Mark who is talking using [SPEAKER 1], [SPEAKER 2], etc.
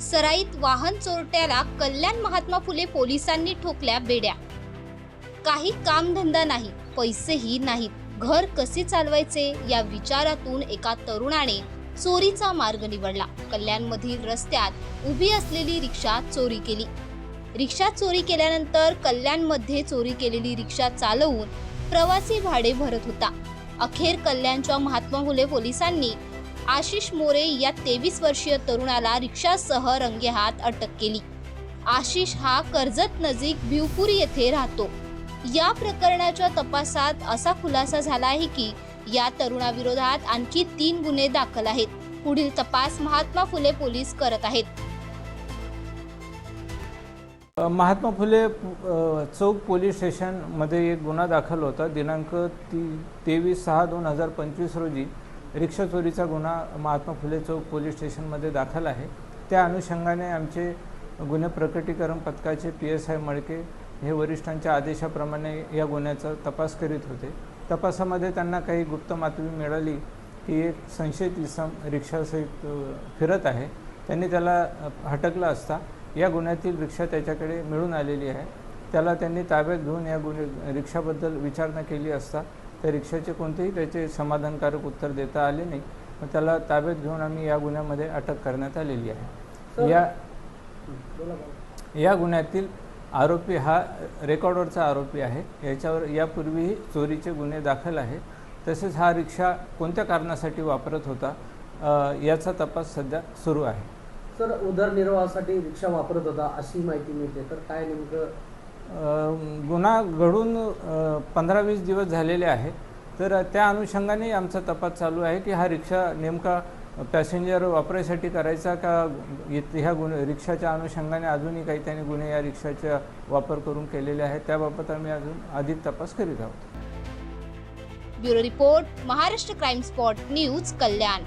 [SPEAKER 1] सराईत वाहन चोरट्याला कल्याण महात्मा फुले पोलिसांनी ठोकल्या बेड्या. काही कामधंदा नाही पैसेही नाहीत. घर कसे चालवायचे या विचारातून एका तरुणाने चोरीचा मार्ग निवडला. कल्याणमधील रस्त्यात उभी असलेली रिक्षा चोरी केली. रिक्षा चोरी केल्यानंतर कल्याणमध्ये चोरी केलेली रिक्षा चालवून प्रवासी भाडे भरत होता. अखेर कल्याणच्या महात्मा फुले पोलिसांनी आशिष मोरे या तेवीस वर्षीय तरुणाला रिक्षासह रंगेहात अटक केली. आशिष हा कर्जत नजीक भिवपूर येथे राहतो. या प्रकरणाच्या तपासात असा खुलासा झाला आहे की या तरुणाविरोधात आणखी तीन गुन्हे दाखल आहेत. पुढील तपास महात्मा फुले पोलीस करत आहेत.
[SPEAKER 2] महात्मा फुले चौक पोलीस स्टेशनमध्ये एक गुन्हा दाखल होता. दिनांक ती तेवीस सहा दोन हजार पंचवीस रोजी रिक्षा चोरीचा गुन्हा महात्मा फुले चौक पोलीस स्टेशनमध्ये दाखल आहे. त्या अनुषंगाने आमचे गुन्हे प्रकटीकरण पथकाचे पी एस आय मळके हे वरिष्ठांच्या आदेशाप्रमाणे या गुन्ह्याचा तपास करीत होते. तपासामध्ये त्यांना काही गुप्त मातमी मिळाली की एक संशयित इसम रिक्षासहित फिरत आहे. त्यांनी त्याला हटकला हटकलं असता या गुन्ह्यातील रिक्षा त्याच्याकडे मिळून आलेली आहे. त्याला त्यांनी ताब्यात घेऊन या गुन्हे रिक्षाबद्दल विचारणा केली असता त्या रिक्षाचे कोणतेही त्याचे समाधानकारक उत्तर देता आले नाही. मग त्याला ताब्यात घेऊन आम्ही या गुन्ह्यामध्ये अटक करण्यात आलेली आहे. या या गुन्ह्यातील आरोपी हा रेकॉर्डवरचा आरोपी आहे. याच्यावर यापूर्वीही चोरीचे गुन्हे दाखल आहे तसेच हा रिक्षा कोणत्या कारणासाठी वापरत होता याचा तपास सध्या सुरू आहे.
[SPEAKER 3] सर उदरनिर्वाहासाठी रिक्षा वापरत होता अशी माहिती मिळते. तर काय नेमकं
[SPEAKER 2] गुन्हा घडून पंधरा वीस दिवस झालेले आहे तर त्या अनुषंगाने आमचा तपास चालू आहे की हा रिक्षा नेमका पॅसेंजर वापरायसाठी करायचा का? ह्या गुन्हे रिक्षाच्या अनुषंगाने अजूनही काही त्याने गुन्हे या रिक्षाचा वापर करून केलेले आहेत. त्याबाबत आम्ही अजून अधिक तपास करीत आहोत.
[SPEAKER 1] Bureau report Maharashtra crime spot news Kalyan.